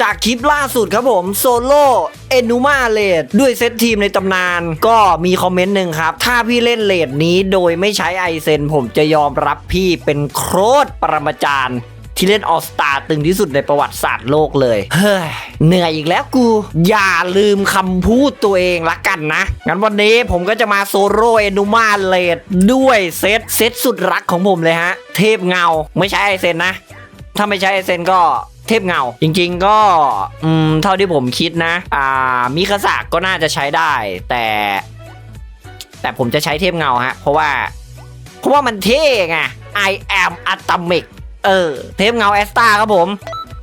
จากคลิปล่าสุดครับผมโซโล่เอนูมาเลดด้วยเซตทีมในตำนาน ก็มีคอมเมนต์หนึ่งครับ ถ้าพี่เล่นเลดนี้โดยไม่ใช้ไอเซนผมจะยอมรับพี่เป็นโครตปรมาจารย์ที่เล่นออสตาตึงที่สุดในประวัติศาสตร์โลกเลย เฮ้ย เหนื่อยอีกแล้วกู อย่าลืมคำพูดตัวเองละกันนะ งั้นวันนี้ผมก็จะมาโซโร่เอนูมาเลดด้วยเซตเซตสุดรักของผมเลยฮะ เทพเงาไม่ใช่ไอเซนนะ ถ้าไม่ใช่ไอเซนก็ เทพเงา จริง ๆ ก็อืมเท่าที่ผมคิดนะ อ่ามิคาสะก็น่าจะใช้ได้ แต่ แต่ผมจะใช้เทพเงาฮะ เพราะว่า เพราะว่ามันเท่ไง I am atomic เออ เทพเงาแอสตาครับผม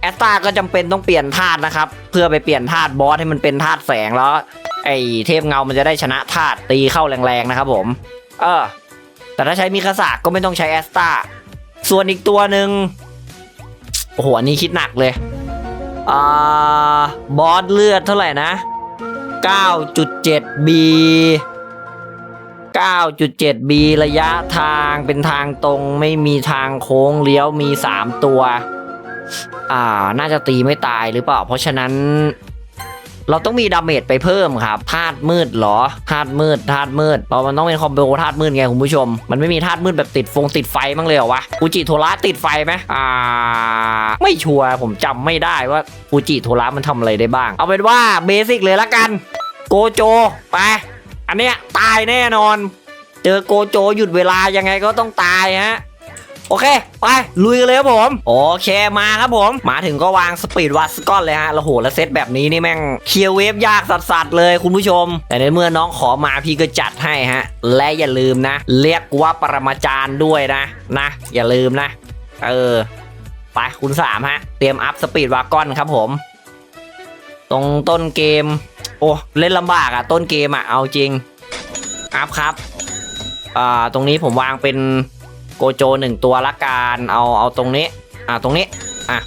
แอสตาก็จำเป็นต้องเปลี่ยนธาตุนะครับ เพื่อไปเปลี่ยนธาตุบอสให้มันเป็นธาตุแสงแล้ว ไอเทพเงามันจะได้ชนะธาตุตีเข้าแรงๆนะครับผม เออ แต่ถ้าใช้มิคาสะก็ไม่ต้องใช้แอสตาส่วนอีกตัวหนึ่ง โอ้โห อันนี้คิดหนักเลย อ่า บอสเลือดเท่าไหร่นะ 9.7 B 9.7 B ระยะทางเป็นทางตรงไม่มีทางโค้งเลี้ยวมี 3 ตัว อ่า น่าจะตีไม่ตายหรือเปล่า เพราะฉะนั้น เราต้องมีดาเมจไปเพิ่มครับธาตุมืดเหรอธาตุมืดธาตุมืดเพราะมันต้องเป็นคอมโบธาตุมืดไงคุณผู้ชม มันไม่มีธาตุมืดแบบติดฟงติดไฟมั้งเลยเหรอวะฟูจิโทระติดไฟไหมอ่า ไม่ชัวร์ผมจำไม่ได้ว่าฟูจิโทระมันทำอะไรได้บ้าง เอาเป็นว่าเบสิกเลยละกัน โกโจไป อันเนี้ยตายแน่นอน เจอโกโจหยุดเวลายังไงก็ต้องตายฮะ โอเค ไป ลุยกันเลยครับผม โอเคมาครับผม มาถึงก็วางสปีดวัสก้อนเลยฮะแล้วโหแล้วเซตแบบนี้นี่แม่งเคลียร์เวฟยากสัสๆเลยคุณผู้ชม แต่ในเมื่อน้องขอมาพี่ก็จัดให้ฮะ และอย่าลืมนะ เรียกว่าปรมาจารย์ด้วยนะ นะ อย่าลืมนะ เออ ไปคุณสามฮะ เตรียมอัพสปีดวากอนครับผม ตรงต้นเกม โอ้เล่นลำบากอะต้นเกมอะเอาจริง อัพครับ อ่า ตรงนี้ผมวางเป็น กโจหนึ่งตัวละกันเอาเอาตรงนี้ อ่าตรงนี้ อะ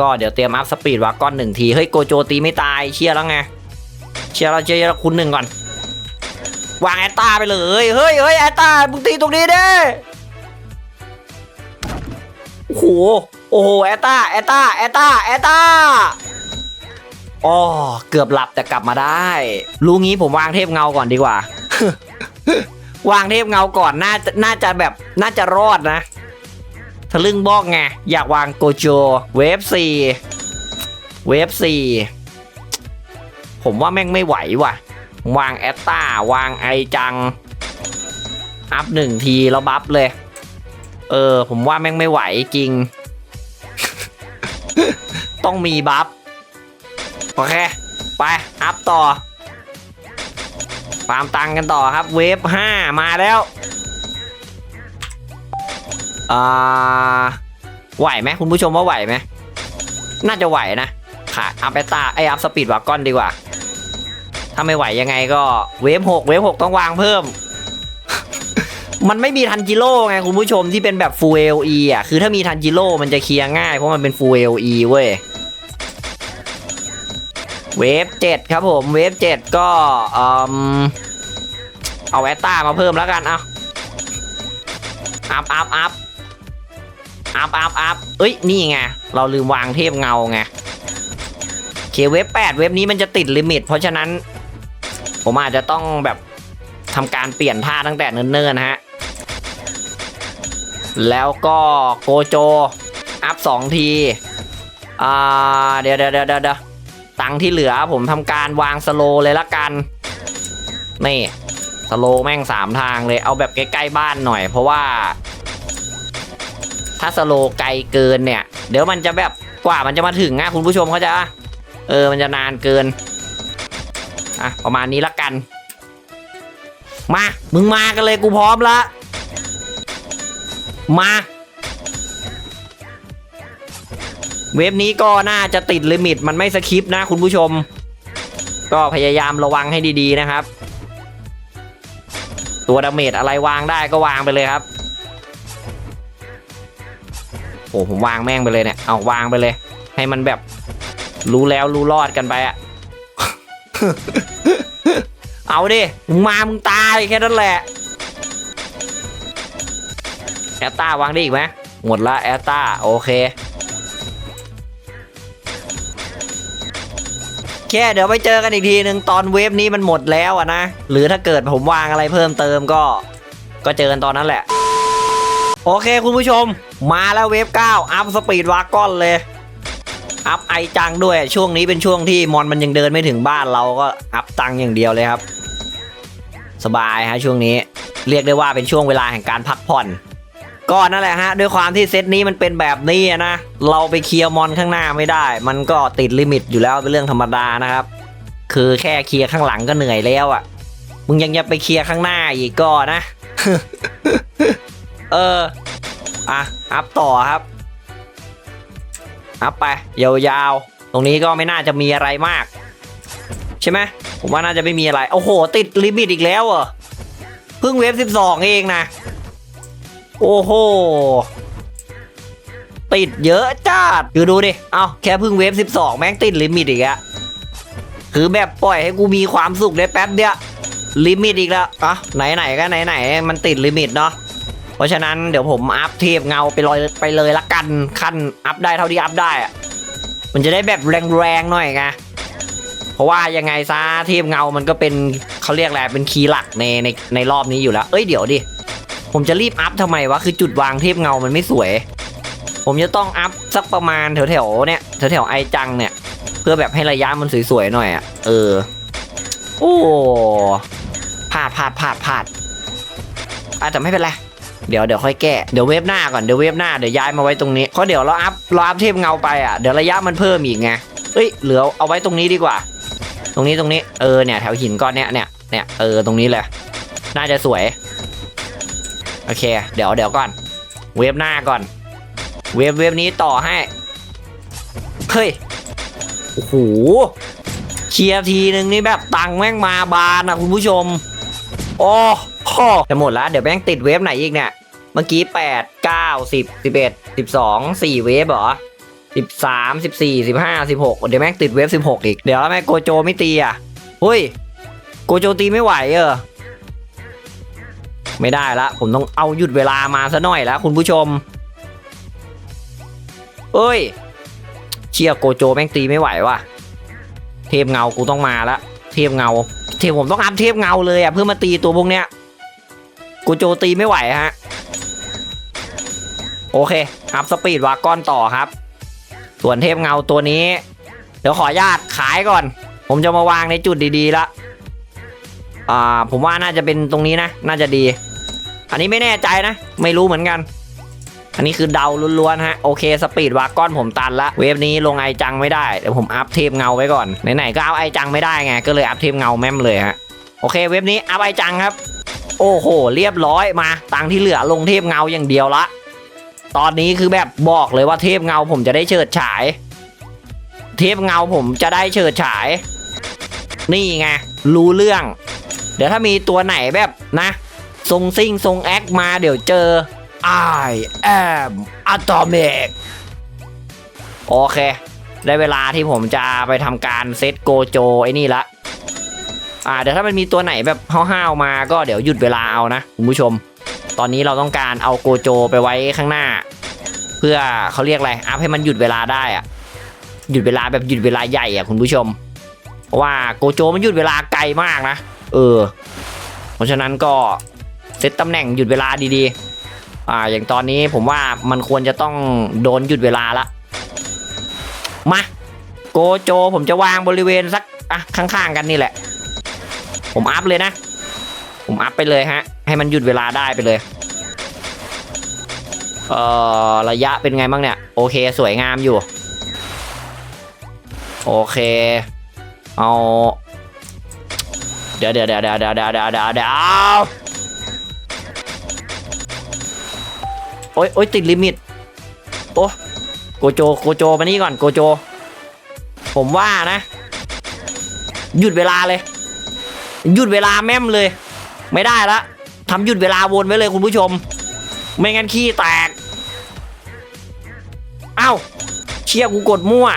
ก็เดี๋ยวเตรียมอัพสปีดวากอนหนึ่งที เฮ้ยโกโจตีไม่ตายเชียร์แล้วไง เชียร์เราเชียร์คุณหนึ่งก่อน วางแอตตาไปเลย เฮ้ยเฮ้ยแอตตามึงตีตรงนี้ดิโอ้โห โอ้โหแอตตาแอตตาแอตตาแอตตาอ๋อเกือบหลับแต่กลับมาได้ รู้งี้ผมวางเทพเงาก่อนดีกว่า วางเทพเงาก่อนน่าจะน่าจะแบบน่าจะรอดนะทะลึ่งบอกไง อยากวางโกโจเวฟสี่เวฟสี่ผมว่าแม่งไม่ไหวว่ะ วางแอตตาวางไอจัง อัพหนึ่งทีแล้วบัฟเลย เออ ผมว่าแม่งไม่ไหวจริง ต้องมีบัฟ โอเค ไป อัพต่อ ฟาร์มตังกันต่อครับ เวฟห้ามาแล้วอ่าไหวไหมคุณผู้ชมว่าไหวไหมน่าจะไหวนะค่ะอัพไปตาไออัพสปีดวากอนดีกว่า ถ้าไม่ไหวยังไงก็เวฟหกเวฟหกต้องวางเพิ่ม มันไม่มีทันจิโร่ไงคุณผู้ชมที่เป็นแบบ full LE อะคือถ้ามีทันจิโร่มันจะเคลียร์ง่ายเพราะมันเป็น full LE เว้ย เวฟเจ็ดครับผม เวฟเจ็ดก็เอมเอาแอตตามาเพิ่มแล้วกันเอาอัพอัพอัพอัพอัพอัพเอ้ย นี่ไง เราลืมวางเทพเงาไงเคเวฟแปดเวฟนี้มันจะติดลิมิต เพราะฉะนั้น ผมอาจจะต้องแบบทำการเปลี่ยนท่าตั้งแต่เนิ่นๆนะฮะ แล้วก็โกโจ อัพสองที อ่า เดี๋ยวเดี๋ยวเดี๋ยวเดี๋ยว ตังที่เหลือผมทำการวางสโลเลยละกัน นี่สโลแม่งสามทางเลยเอาแบบใกล้ๆบ้านหน่อย เพราะว่า ถ้าสโลไกลเกินเนี่ย เดี๋ยวมันจะแบบกว่ามันจะมาถึงอะคุณผู้ชมเขาจะเออมันจะนานเกินอะประมาณนี้ละกัน มา มึงมากันเลยกูพร้อมละมา เว็บนี้ก็น่าจะติดลิมิตมันไม่สคริปต์นะคุณผู้ชม ก็พยายามระวังให้ดีๆนะครับ ตัวดาเมจอะไรวางได้ก็วางไปเลยครับโอ้ผมวางแม่งไปเลยเนี่ยเอาวางไปเลย ให้มันแบบรู้แล้วรู้รอดกันไปอะเอาดิมึงมามึงตายแค่นั้นแหละแอตตาวางได้อีกไหมหมดละแอตตาโอเค เค เดี๋ยวไปเจอกันอีกทีหนึ่งตอนเวฟนี้มันหมดแล้วอะนะ หรือถ้าเกิดผมวางอะไรเพิ่มเติมก็ ก็เจอกันตอนนั้นแหละ โอเคคุณผู้ชม มาแล้วเวฟ 9 อัพสปีดวากอนเลย อัพไอจังด้วย ช่วงนี้เป็นช่วงที่มอนมันยังเดินไม่ถึงบ้านเราก็อัพตังอย่างเดียวเลยครับ สบายฮะช่วงนี้ เรียกได้ว่าเป็นช่วงเวลาแห่งการพักผ่อน ก็นั่นแหละฮะ ด้วยความที่เซตนี้มันเป็นแบบนี้นะ เราไปเคลียร์มอนข้างหน้าไม่ได้ มันก็ติดลิมิตอยู่แล้วเป็นเรื่องธรรมดานะครับ คือแค่เคลียร์ข้างหลังก็เหนื่อยแล้วอะ่ะ มึงยังจะไปเคลียร์ข้างหน้าอีกก็นะ เออ อะ อัพต่อครับ อัพไป ยาวๆ ตรงนี้ก็ไม่น่าจะมีอะไรมาก ใช่ไหมผมว่าน่าจะไม่มีอะไร โอ้โห ติดลิมิตอีกแล้วเหรอเพิ่งเวฟ 12 เองนะ โอ้โห ติดเยอะจัดคือดูดิ เอาแค่พิ่งเวฟ 12 แม่งติดลิมิตอีกอะคือแบบปล่อยให้กูมีความสุขได้แป๊บเดียวลิมิตอีกแล้วอะไหนๆก็ไหนๆมันติดลิมิตเนาะเพราะฉะนั้นเดี๋ยวผมอัพเทพเงาไปเลยไปเลยละกันขั้นอัพได้เท่าที่อัพได้อะมันจะได้แบบแรงๆหน่อยไงเพราะว่ายังไงซะเทพเงามันก็เป็นเขาเรียกอะไรเป็นคีย์หลักในในในรอบนี้อยู่แล้ว เอ้ยเดี๋ยวดิ ผมจะรีบอัพทำไมวะ คือจุดวางเทพเงามันไม่สวย ผมจะต้องอัพสักประมาณแถวๆเนี่ยแถวๆไอจังเนี่ย เพื่อแบบให้ระยะมันสวยๆหน่อยอะ เออ โอ้พลาดพลาดพลาดพลาดอาจจะไม่เป็นไรเดี๋ยวเดี๋ยวค่อยแก้เดี๋ยวเวฟหน้าก่อนเดี๋ยวเวฟหน้าเดี๋ยวย้ายมาไว้ตรงนี้เพราะเดี๋ยวเราอัพเราอัพเทพเงาไปอะเดี๋ยวระยะมันเพิ่มอีกไงเอ้ยเหลือเอาไว้ตรงนี้ดีกว่า ตรงนี้ตรงนี้เออเนี่ยแถวหินก้อนเนี้ยเนี่ยเนี่ยเออตรงนี้เลยน่าจะสวย โอเค เดี๋ยวเดี๋ยวก่อน เวฟหน้าก่อน เวฟเวฟนี้ต่อให้ เฮ้ย โอ้โห เคลียร์ทีหนึ่งนี่แบบตังแม่งมาบานอะคุณผู้ชม โอ้โหจะหมดแล้ว เดี๋ยวแม่งติดเวฟไหนอีกเนี่ย เมื่อกี้8 9 10 11 12 4เวฟเหรอ13 14 15 16เดี๋ยวแม่งติดเวฟ16อีก เดี๋ยวแม่งโกโจไม่ตีอะเฮ้ย โกโจตีไม่ไหวเออ ไม่ได้ละ ผมต้องเอาหยุดเวลามาซะหน่อยแล้วคุณผู้ชมเอ้ย เชียโกโจแม่งตีไม่ไหวว่ะ เทพเงากูต้องมาละ เทพเงา เทพผมต้องอัพเทพเงาเลยอะเพื่อมาตีตัวพวกเนี้ยโกโจตีไม่ไหวฮะ โอเค อัพสปีดวากอนต่อครับ ส่วนเทพเงาตัวนี้ เดี๋ยวขอญาตขายก่อน ผมจะมาวางในจุดดีๆละอ่า ผมว่าน่าจะเป็นตรงนี้นะ น่าจะดี อันนี้ไม่แน่ใจนะ ไม่รู้เหมือนกัน อันนี้คือเดาล้วนๆฮะ โอเคสปีดวากอนผมตันละ เวฟนี้ลงไอจังไม่ได้ เดี๋ยวผมอัพเทพเงาไว้ก่อน ไหนๆก็เอาไอจังไม่ได้ไง ก็เลยอัพเทพเงาแม่มเลยฮะ โอเคเวฟนี้อัพไอจังครับ โอ้โห เรียบร้อยมา ตังที่เหลือลงเทพเงาอย่างเดียวละ ตอนนี้คือแบบบอกเลยว่าเทพเงาผมจะได้เฉิดฉาย เทพเงาผมจะได้เฉิดฉาย นี่ไงรู้เรื่อง เดี๋ยวถ้ามีตัวไหนแบบนะ ทรงซิ่งทรงแอคมาเดี๋ยวเจอ I am atomic โอเค ได้เวลาที่ผมจะไปทำการเซตโกโจไอ้นี่ละอ่าเดี๋ยวถ้ามันมีตัวไหนแบบห้าวๆมาก็เดี๋ยวหยุดเวลาเอานะคุณผู้ชม ตอนนี้เราต้องการเอาโกโจไปไว้ข้างหน้า เพื่อเขาเรียกอะไรอัพให้มันหยุดเวลาได้อะหยุดเวลาแบบหยุดเวลาใหญ่อะคุณผู้ชมเพราะว่าโกโจมันหยุดเวลาไกลมากนะ เออ เพราะฉะนั้นก็ เซตตำแหน่งหยุดเวลาดีๆ อ่า อย่างตอนนี้ผมว่ามันควรจะต้องโดนหยุดเวลาละ มา โกโจผมจะวางบริเวณสักอะข้างๆกันนี่แหละ ผมอัพเลยนะ ผมอัพไปเลยฮะ ให้มันหยุดเวลาได้ไปเลย เอ่อ ระยะเป็นไงบ้างเนี่ย โอเคสวยงามอยู่ โอเค เอา เดี๋ยวเดี๋ยวเดี๋ยวเดี๋ยวเดี๋ยวเดี๋ยวเดี๋ยว อ๊ยโอ๊ยติดลิมิต โอ้โกโจโกโจมานี่ก่อนโกโจ ผมว่านะ หยุดเวลาเลย หยุดเวลาแม่มเลย ไม่ได้ละทำหยุดเวลาวนไว้เลยคุณผู้ชม ไม่งั้นขี้แตก เอ้า เชี่ยกูกดมั่ว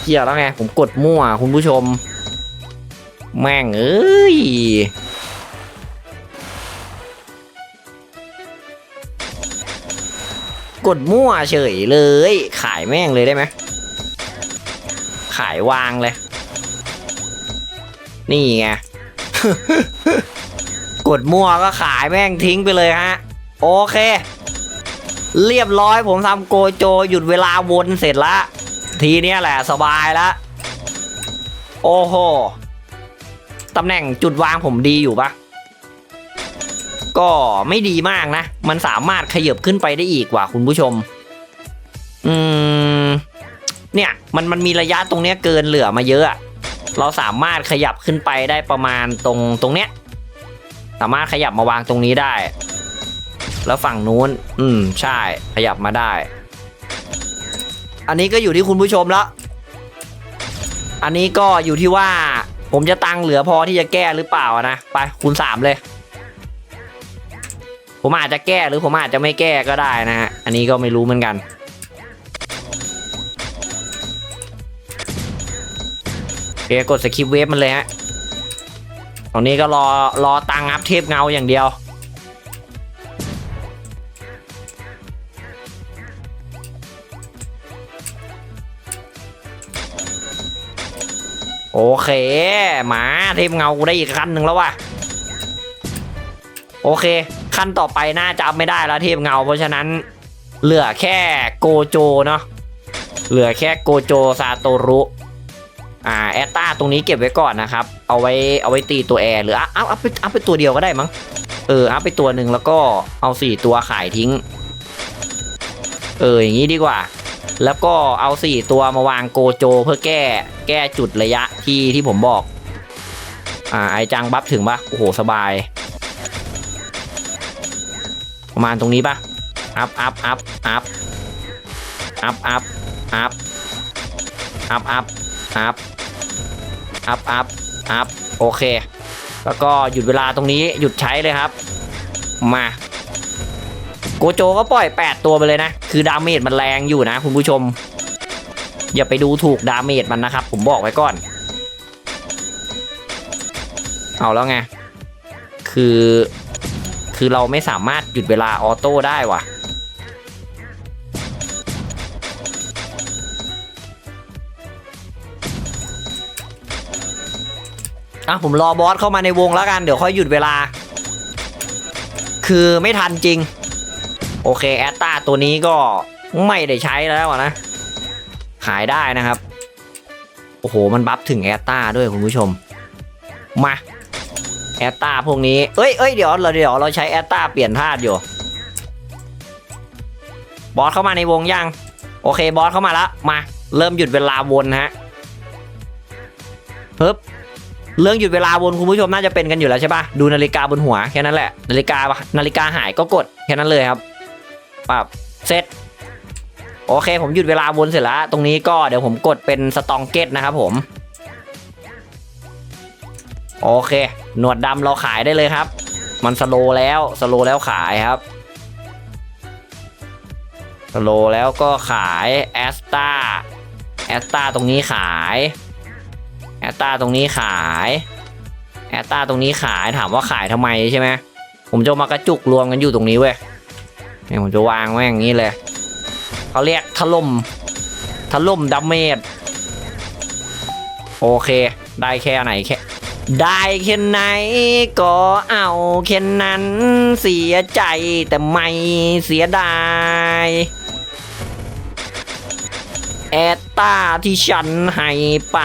เชี่ยแล้วไงผมกดมั่วคุณผู้ชม แม่งเอ้ย กดมั่วเฉยเลย ขายแม่งเลยได้ไหมขายวางเลย นี่ไง กดมั่วก็ขายแม่งทิ้งไปเลยฮะ โอเค เรียบร้อยผมทำโกโจหยุดเวลาวนเสร็จละ ทีเนี้ยแหละสบายละ โอ้โห ตำแหน่งจุดวางผมดีอยู่ปะ ก็ไม่ดีมากนะ มันสามารถขยับขึ้นไปได้อีกว่ะคุณผู้ชม อืม เนี่ยมันมันมีระยะตรงเนี้ยเกินเหลือมาเยอะ เราสามารถขยับขึ้นไปได้ประมาณตรงตรงเนี้ย สามารถขยับมาวางตรงนี้ได้ แล้วฝั่งนู้น อืม ใช่ ขยับมาได้ อันนี้ก็อยู่ที่คุณผู้ชมแล้ว อันนี้ก็อยู่ที่ว่าผมจะตังเหลือพอที่จะแก้หรือเปล่านะ ไปคูณสามเลย ผมอาจจะแก้หรือผมอาจจะไม่แก้ก็ได้นะฮะ อันนี้ก็ไม่รู้เหมือนกัน โอเคกดสคริปต์เวฟมันเลยฮะตรงนี้ก็รอรอตังอัพเทพเงาอย่างเดียว โอเค หมาเทพเงากูได้อีกขั้นหนึ่งแล้วว่ะ โอเค ขั้นต่อไปน่าจะอัพไม่ได้แล้วเทพเงา เพราะฉะนั้นเหลือแค่โกโจเนาะเหลือแค่โกโจซาโตรุอ่าแอตตาตรงนี้เก็บไว้ก่อนนะครับ เอาไว้เอาไว้ตีตัวแอร์หรืออัพอัพอัพไปอัพไปตัวเดียวก็ได้มั้งเอออัพไปตัวหนึ่งแล้วก็เอาสี่ตัวขายทิ้ง เอออย่างนี้ดีกว่า แล้วก็เอาสี่ตัวมาวางโกโจ เพื่อแก้แก้จุดระยะที่ที่ผมบอก อ่าไอจังบัฟถึงปะโอ้โหสบาย ประมาณตรงนี้ปะอัพอัพอัพอัพอัพอัพอัพอัพอัพอัพอัพอัพอัพโอเค แล้วก็หยุดเวลาตรงนี้หยุดใช้เลยครับ มาโกโจก็ปล่อย 8 ตัวไปเลยนะ คือดาเมจมันแรงอยู่นะคุณผู้ชม อย่าไปดูถูกดาเมจมันนะครับ ผมบอกไว้ก่อน เอาแล้วไง คือ คือเราไม่สามารถหยุดเวลาออโต้ได้ว่ะ อะผมรอบอสเข้ามาในวงแล้วกัน เดี๋ยวค่อยหยุดเวลา คือไม่ทันจริง โอเคแอตตาตัวนี้ก็ไม่ได้ใช้แล้วอะนะ ขายได้นะครับ โอ้โห มันบัฟถึงแอตตาด้วยคุณผู้ชม มา แอตตาพวกนี้ เอ้ยเอ้ยเดี๋ยวเราเดี๋ยวเราใช้แอตตาเปลี่ยนธาตุอยู่ บอสเข้ามาในวงยัง โอเคบอสเข้ามาแล้วมา เริ่มหยุดเวลาวนฮะปึ๊บเรื่องหยุดเวลาวนคุณผู้ชมน่าจะเป็นกันอยู่แล้วใช่ปะดูนาฬิกาบนหัวแค่นั้นแหละ นาฬิกานาฬิกาหายก็กดแค่นั้นเลยครับปับเซตโอเค ผมหยุดเวลาวนเสร็จแล้วตรงนี้ก็เดี๋ยวผมกดเป็นสตองเกตนะครับผม โอเค หนวดดำเราขายได้เลยครับ มันสโลแล้วสโลแล้วขายครับสโลแล้วก็ขายแอสตาแอสตาตรงนี้ขายแอตตาตรงนี้ขายแอตตาตรงนี้ขายถามว่าขายทำไมใช่ไหมผมจะมากระจุกรวมกันอยู่ตรงนี้เว้ยเนี่ยผมจะวางไว้อย่างนี้เลยเขาเรียกถล่มถล่มดัมเมจโอเค ได้แค่ไหนแค่ ได้แค่ไหนก็เอาแค่นั้นเสียใจแต่ไม่เสียดายแอตตาที่ฉันให้ไป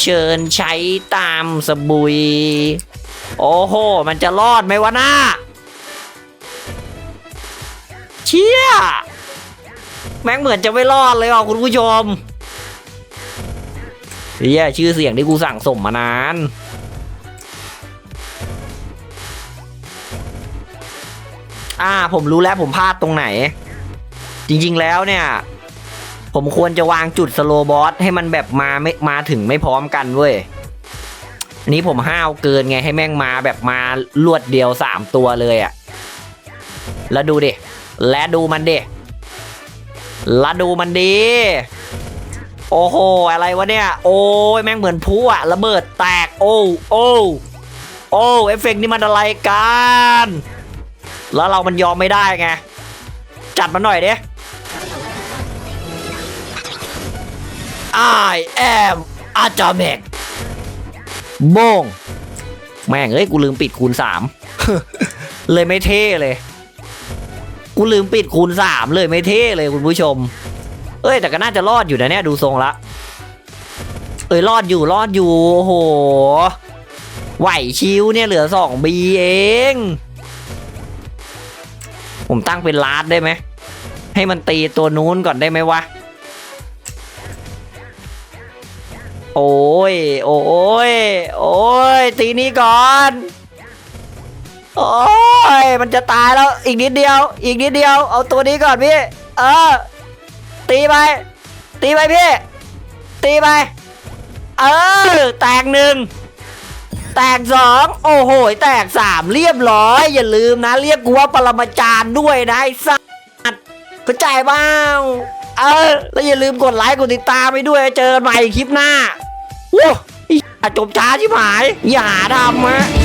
เชิญใช้ตามสบุย โอ้โห มันจะรอดไหมวะน้าเชี่ย แม่งเหมือนจะไม่รอดเลยอะคุณผู้ชม เฮียชื่อเสียงที่กูสั่งสมมานาน อ่า ผมรู้แล้วผมพลาดตรงไหน จริงๆแล้วเนี่ย ผมควรจะวางจุดสโลบอสให้มันแบบมาไม่มาถึงไม่พร้อมกันเว้ยอันนี้ผมห้าวเกินไงให้แม่งมาแบบมาลวดเดียวสามตัวเลยอะแล้วดูดิ และดูมันดิ แล้วดูมันดี โอ้โห อะไรวะเนี่ย โอ้ยแม่งเหมือนพุอะระเบิดแตก โอ้ โอ้ โอ้เอฟเฟกต์นี่มันอะไรกัน แล้วเรามันยอมไม่ได้ไง จัดมาหน่อยดิ I am อาจาเมกโบงแม่งเอ้ย กูลืมปิดคูณสามเลยไม่เท่เลย กูลืมปิดคูณสามเลยไม่เท่เลยคุณผู้ชม เอ้ยแต่ก็น่าจะรอดอยู่นะเนี่ยดูทรงละ เอ้ยรอดอยู่รอดอยู่โอ้โห ไหวชิวเนี่ยเหลือสองบีเอง ผมตั้งเป็นลาดได้ไหม ให้มันตีตัวนู้นก่อนได้ไหมวะ โอ้ย โอ้ย โอ้ย ตีนี้ก่อนโอ้ย มันจะตายแล้วอีกนิดเดียว อีกนิดเดียว เอาตัวนี้ก่อนพี่ เออ ตีไป ตีไปพี่ ตีไป เออ แตกหนึ่ง แตกสองโอ้โห แตกสามเรียบร้อย อย่าลืมนะ เรียกกูว่าปรมาจารย์ด้วยนะไอ้สัสเข้าใจเปล่าเออ แล้วอย่าลืมกดไลค์กดติดตามไปด้วย เจอกันใหม่คลิปหน้าโว้ยจบช้าชิบหาย อย่าทำฮะ